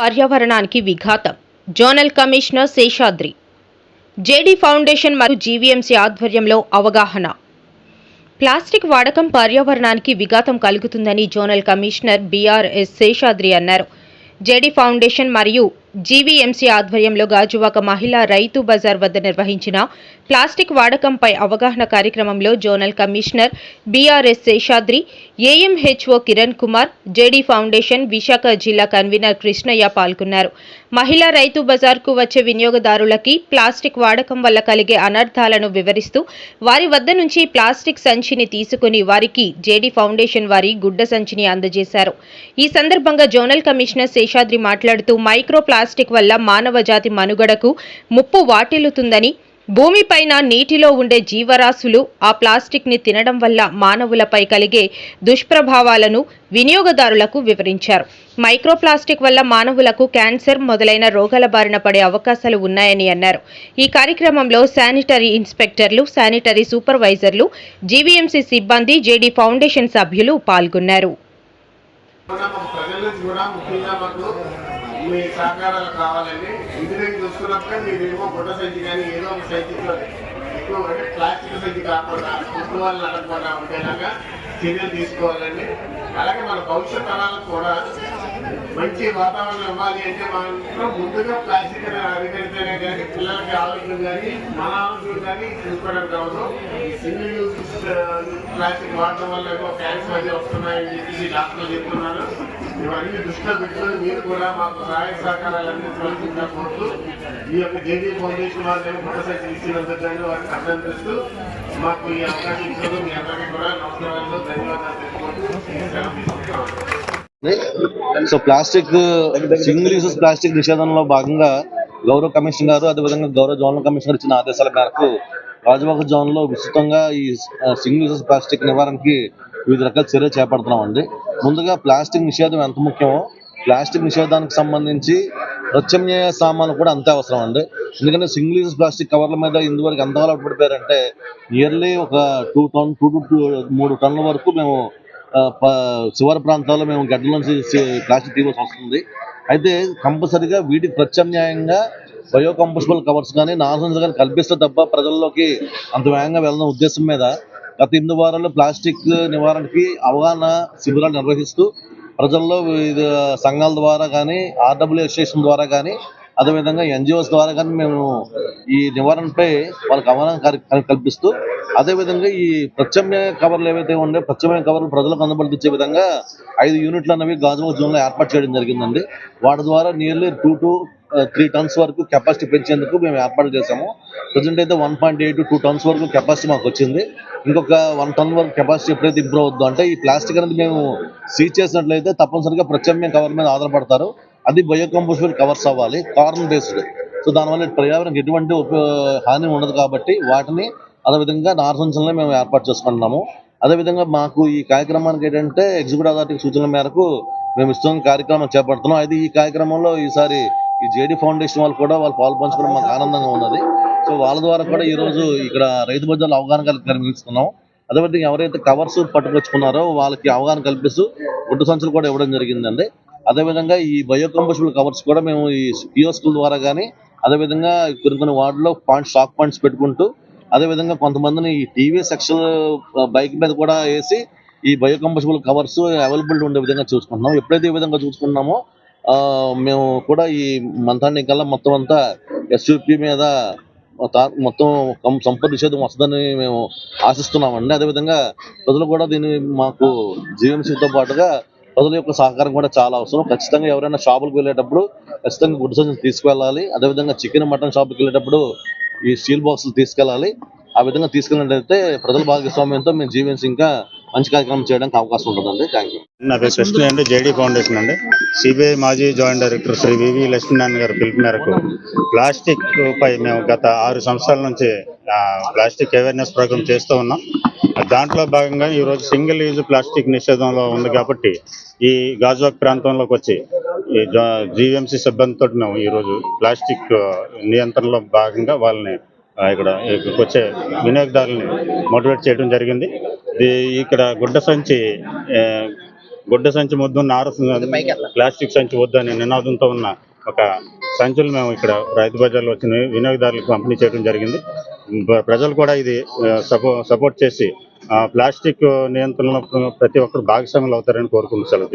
పర్యావరణానికి విఘాతం. Zonal commissioner Seshadri. JD foundation మరియు జీవీఎంసీ ఆధ్వర్యంలో అవగాహన. ప్లాస్టిక్ వాడకం పర్యావరణానికి విఘాతం కలుగుతుందని జోనల్ కమిషనర్ బీఆర్ఎస్ శేషాద్రి అన్నారు. జేడీ ఫౌండేషన్ మరియు జీవీఎంసీ ఆధ్వర్యంలో గాజువాక మహిళా రైతు బజార్ వద్ద నిర్వహించిన ప్లాస్టిక్ వాడకంపై అవగాహన కార్యక్రమంలో zonal commissioner BRS Seshadri AMHO Kiran Kumar JD foundation Visakha జిల్లా కన్వీనర్ కృష్ణయ్య పాల్గొన్నారు. మహిళా రైతు బజార్కు వచ్చే వినియోగదారులకి ప్లాస్టిక్ వాడకం వల్ల కలిగే అనర్థాలను వివరిస్తూ వారి వద్ద నుంచి ప్లాస్టిక్ సంచిని తీసుకుని వారికి జేడీ ఫౌండేషన్ వారి గుడ్డ సంచిని అందజేశారు. ఈ సందర్భంగా జోనల్ కమిషనర్ శేషాద్రి మాట్లాడుతూ మైక్రో ప్లాస్టిక్ వల్ల మానవ జాతి మనుగడకు ముప్పు వాటిల్లుతుందని భూమిపైన నీటిలో ఉండే జీవరాశులు ఆ ప్లాస్టిక్ని తినడం వల్ల మానవులపై కలిగే దుష్ప్రభావాలను వినియోగదారులకు వివరించారు. మైక్రో ప్లాస్టిక్ వల్ల మానవులకు క్యాన్సర్ మొదలైన రోగాల బారిన పడే అవకాశాలు ఉన్నాయని అన్నారు. ఈ కార్యక్రమంలో శానిటరీ ఇన్స్పెక్టర్లు శానిటరీ సూపర్వైజర్లు జీవీఎంసీ సిబ్బంది జేడీ ఫౌండేషన్ సభ్యులు పాల్గొన్నారు. ముఖ్యంగా మీ సహకారాలు కావాలండి. ఇంజనీరింగ్ చూసుకున్నప్పుడే మీరు ఏమో గుడ్డ సైజు కానీ ఏదో ఒక సైజులో ఎక్కువ అంటే ప్లాస్టిక్ సైజు కాకుండా ఫుడ్ వాళ్ళు నడకుండా ఉండేలాగా చర్యలు తీసుకోవాలండి. అలాగే మన భవిష్యత్ తరాలకు కూడా మంచి వాతావరణం ఇవ్వాలి అంటే మనం ముందుగా ప్లాస్టిక్ అనేది కానీ పిల్లలకి ఆరోగ్యం కానీ మన ఆరోగ్యం కానీ చూసుకోవడానికి అవసరం ఈ సింగిల్ యూజ్ ప్లాస్టిక్ వాడటం వల్ల ఏమో క్యాన్సర్ అది వస్తున్నాయని చెప్పేసి డాక్టర్లు చెప్తున్నారు. ఇవన్నీ దృష్టిలో పెట్టుకొని మీరు కూడా మాకు సహాయ సహకారాలు అందించవలసిందిగా కోరుతూ ఈ యొక్క జేడీ ఫౌండేషన్ వారిని మొదటిసారి ఇచ్చినందుకు కానీ వారిని అభినందిస్తూ మాకు ఈ అవకాశం ఇచ్చినందుకు మీ అందరికీ కూడా నమస్కారాలు ధన్యవాదాలు తెలుపుకుంటూ so plastic single uses plastic నిషేధంలో భాగంగా గౌరవ కమిషనర్ గారు అదేవిధంగా గౌరవ జోనల్ కమిషనర్ ఇచ్చిన ఆదేశాల మేరకు రాజబాబు జోన్లో విస్తృతంగా ఈ సింగిల్ యూసెస్ ప్లాస్టిక్ నివారణకి వివిధ రకాల చర్యలు చేపడుతున్నామండి. ముందుగా ప్లాస్టిక్ నిషేధం ఎంత ముఖ్యమో ప్లాస్టిక్ నిషేధానికి సంబంధించి ప్రత్యామ్నాయ సామాన్లు కూడా అంతే అవసరం అండి. ఎందుకంటే సింగిల్ యూజ్ ప్లాస్టిక్ కవర్ల మీద ఇందువరకు ఎంత అలవాటు పడిపోయారంటే నియర్లీ ఒక టూ టన్ టూ టు మూడు టన్నుల వరకు మేము ఆ, శివారు ప్రాంతాల్లో మేము గడ్డల నుంచి ప్లాస్టిక్ తీయవలసి వస్తుంది. అయితే కంపల్సరిగా వీటికి ప్రత్యామ్నాయంగా బయో కంపోస్టబుల్ కవర్స్ కానీ నాన్ కానీ కల్పిస్తే తప్ప ప్రజల్లోకి అంత వేగంగా వెళ్ళిన ఉద్దేశం మీద గత ఎనిమిది వారాల్లో ప్లాస్టిక్ నివారణకి అవగాహన శిబిరాలు నిర్వహిస్తూ ప్రజల్లో వివిధ సంఘాల ద్వారా కానీ ఆర్డబ్ల్యూ అసోసియేషన్ ద్వారా కానీ అదేవిధంగా ఎన్జిఓస్ ద్వారా కానీ మేము ఈ నివారణపై వాళ్ళకి అవగాహన కల్- కల్పిస్తూ అదేవిధంగా ఈ ప్రత్యామ్నాయ కవర్లు ఏవైతే ఉండే ప్రత్యామ్నాయ కవర్లు ప్రజలకు అందుబాటులో ఇచ్చే విధంగా ఐదు యూనిట్లు అనేవి గాజువాక జోన్లో ఏర్పాటు చేయడం జరిగిందండి. వాటి ద్వారా nearly two to three tons వరకు కెపాసిటీ పెంచేందుకు మేము ఏర్పాటు చేసాము ప్రజెంట్ అయితే one point eight two tons వరకు కెపాసిటీ మాకు వచ్చింది. ఇంకొక వన్ టన్ వరకు కెపాసిటీ ఎప్పుడైతే ఇంప్రూవ్ అవుతుందో అంటే ఈ ప్లాస్టిక్ అనేది మేము సీజ్ చేసినట్లయితే తప్పనిసరిగా ప్రత్యామ్నాయ కవర్ మీద ఆధారపడతారు. అది బయో కంపోస్టబుల్ కవర్స్ అవ్వాలి కార్బన్ బేస్డ్ సో దానివల్ల పర్యావరణకు ఎటువంటి ఉప- హాని ఉండదు కాబట్టి వాటిని అదేవిధంగా నార్సంచలనే మేము ఏర్పాటు చేసుకుంటున్నాము. అదేవిధంగా మాకు ఈ కార్యక్రమానికి ఏంటంటే ఎగ్జిక్యూటివ్ అథారిటీ సూచనల మేరకు మేము ఇస్తున్న కార్యక్రమం చేపడుతున్నాం. అయితే ఈ కార్యక్రమంలో ఈసారి ఈ జేడీ ఫౌండేషన్ వాళ్ళు కూడా వాళ్ళు పాలు పంచుకోవడం మాకు ఆనందంగా ఉన్నది. సో వాళ్ళ ద్వారా కూడా ఈ రోజు ఇక్కడ రైతు బజార్లో అవగాహన కల్పించుకున్నాం అదేవిధంగా ఎవరైతే కవర్స్ పట్టుకొచ్చుకున్నారో వాళ్ళకి అవగాహన కల్పిస్తూ గుడ్డు సంచులు కూడా ఇవ్వడం జరిగిందండి. అదేవిధంగా ఈ బయో కంపోస్టబుల్ కవర్స్ కూడా మేము ఈ కియోస్కుల ద్వారా కానీ అదేవిధంగా కొన్ని కొన్ని వార్డులో పాయింట్ స్టాక్ పాయింట్స్ పెట్టుకుంటూ అదేవిధంగా కొంతమందిని ఈ టీవీ సెక్షన్ బైక్ మీద కూడా వేసి ఈ బయో కంపోస్టబుల్ కవర్స్ అవైలబిలిటీ ఉండే విధంగా చూసుకుంటున్నాం. ఎప్పుడైతే ఈ విధంగా చూసుకున్నామో మేము కూడా ఈ మంతాన్ని కల్లా మొత్తం అంతా ఎస్యూపీ మీద తా- మొత్తం సంపద నిషేధం వస్తుందని మేము ఆశిస్తున్నామండి. అదేవిధంగా ప్రజలు కూడా దీన్ని మాకు జీవనశీలతో పాటుగా ప్రజల యొక్క సహకారం కూడా చాలా అవసరం. ఖచ్చితంగా ఎవరైనా షాపులకు వెళ్ళేటప్పుడు ఖచ్చితంగా గుడ్డు సంచులు తీసుకువెళ్ళాలి అదేవిధంగా చికెన్ మటన్ షాప్కి వెళ్ళేటప్పుడు ఈ స్టీల్ బాక్సులు తీసుకెళ్ళాలి. ఆ విధంగా తీసుకెళ్ళినట్లయితే ప్రజల భాగస్వామ్యంతో మేము జీవించి ఇంకా మంచి కార్యక్రమం చేయడానికి అవకాశం ఉంటుందండి. థ్యాంక్ యూ నా పేరు కృష్ణ అండి జేడీ ఫౌండేషన్ అండి. సిబిఐ మాజీ జాయింట్ డైరెక్టర్ శ్రీ వివి లక్ష్మీనారాయణ గారి పిలుపు మేరకు ప్లాస్టిక్ పై మేము గత ఆరు సంవత్సరాల నుంచి ప్లాస్టిక్ అవేర్నెస్ ప్రోగ్రామ్ చేస్తూ ఉన్నాం. దాంట్లో భాగంగా ఈరోజు సింగిల్ యూజ్ ప్లాస్టిక్ నిషేధంలో ఉంది కాబట్టి ఈ గాజువాక్ ప్రాంతంలోకి వచ్చి ఈ జీవీఎంసీ సిబ్బందితో మేము ఈరోజు ప్లాస్టిక్ నియంత్రణలో భాగంగా వాళ్ళని ఇక్కడ ఇక్కడికి వచ్చే వినియోగదారులని మోటివేట్ చేయడం జరిగింది. ఇది ఇక్కడ గుడ్డ సంచి గుడ్డ సంచి వద్దు నార ప్లాస్టిక్ సంచి వద్దు అనే నినాదంతో ఉన్న ఒక సంచులు మేము ఇక్కడ రైతు బజార్లో వచ్చిన వినియోగదారులకు పంపిణీ చేయడం జరిగింది. ప్ర- ప్రజలు కూడా ఇది సపో సపోర్ట్ చేసి ప్లాస్టిక్ నియంత్రణలో ప్రతి ఒక్కరు భాగస్వాములు అవుతారని కోరుకుంటూ సెలవు